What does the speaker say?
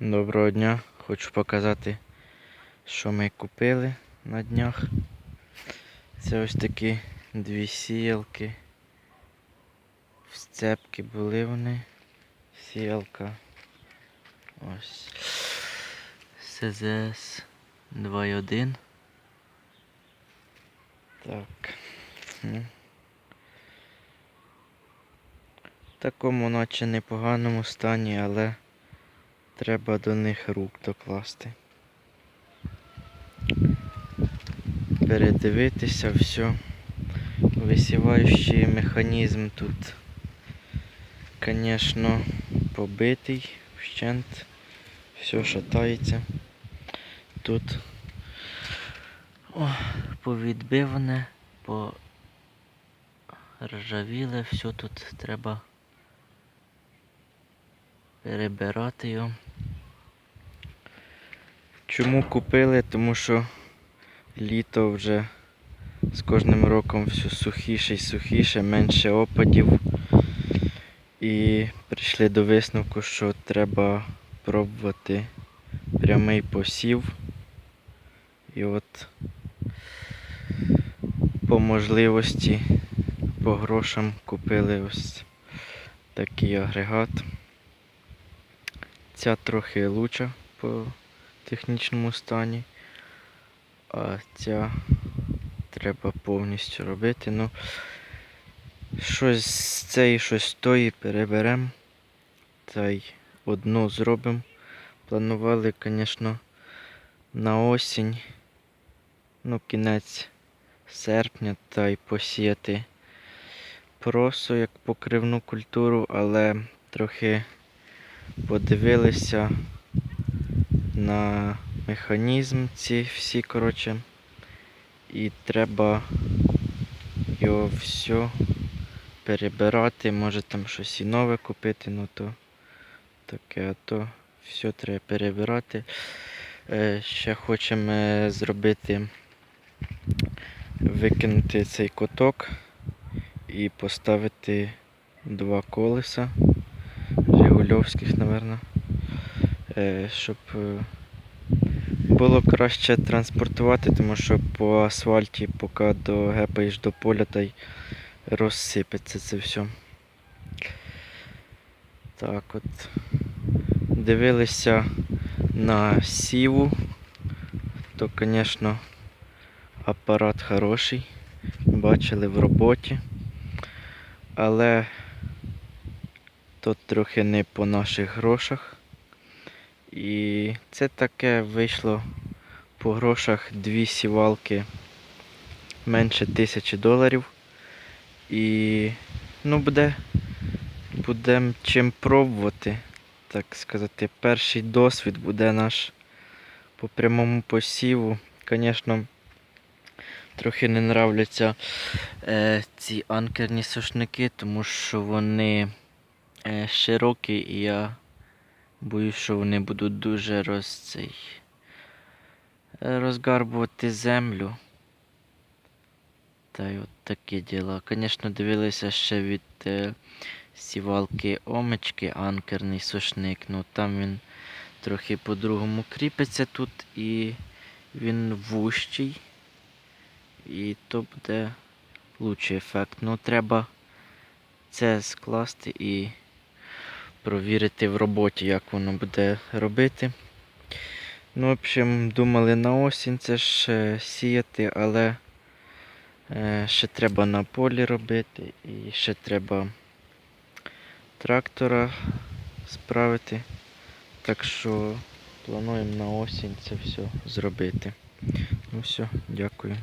Доброго дня! Хочу показати, що ми купили на днях. Це ось такі дві сіялки. В сцепки були вони. Сіялка. Ось. СЗС 2.1. Так. В такому наче непоганому стані, але Треба до них рук докласти. Передивитися все. Висіваючий механізм тут, звісно, побитий, вщент, все шатається. Тут о, повідбиване, поржавіле, все тут треба перебирати його. Чому купили? Тому що літо вже з кожним роком все сухіше і сухіше, менше опадів. І прийшли до висновку, що треба пробувати прямий посів. І от по можливості, по грошам купили ось такий агрегат. Ця трохи луча по технічному стані, а ця треба повністю робити. Ну, щось з цієї, щось з тої переберемо. Та й одну зробимо. Планували, звісно, на осінь, ну, кінець серпня та й посіяти просо як покривну культуру, але трохи подивилися на механізм ці всі, коротше, і треба його все перебирати, може там щось і нове купити, ну то таке, а то все треба перебирати. Е, Ще хочемо зробити, викинути цей коток і поставити два колеса. Жигульовських, мабуть, щоб е, було краще транспортувати, тому що по асфальті, поки догепаєш до поля, та й розсипеться це все. Так от. Дивилися на сіву, то, звісно, апарат хороший, бачили в роботі, але Тут трохи не по наших грошах. І це таке вийшло по грошах дві сівалки менше тисячі доларів. І ну буде будемо чим пробувати, так сказати, перший досвід буде наш по прямому посіву. Звісно, трохи не нравляться е, ці анкерні сушники, тому що вони широкі і я боюсь, що вони будуть дуже роз, цей, е, розгарбувати землю. Та й от такі діла. Звісно, дивилися ще від е, сівалки омички, анкерний сушник. Ну там він трохи по-другому кріпиться тут і він вущий. І то буде лучший ефект. Ну треба це скласти і провірити в роботі, як воно буде робити. Ну, в общем, думали на осінь це ж сіяти, але е, ще треба на полі робити і ще треба трактора справити. Так що плануємо на осінь це все зробити. Ну все, дякую.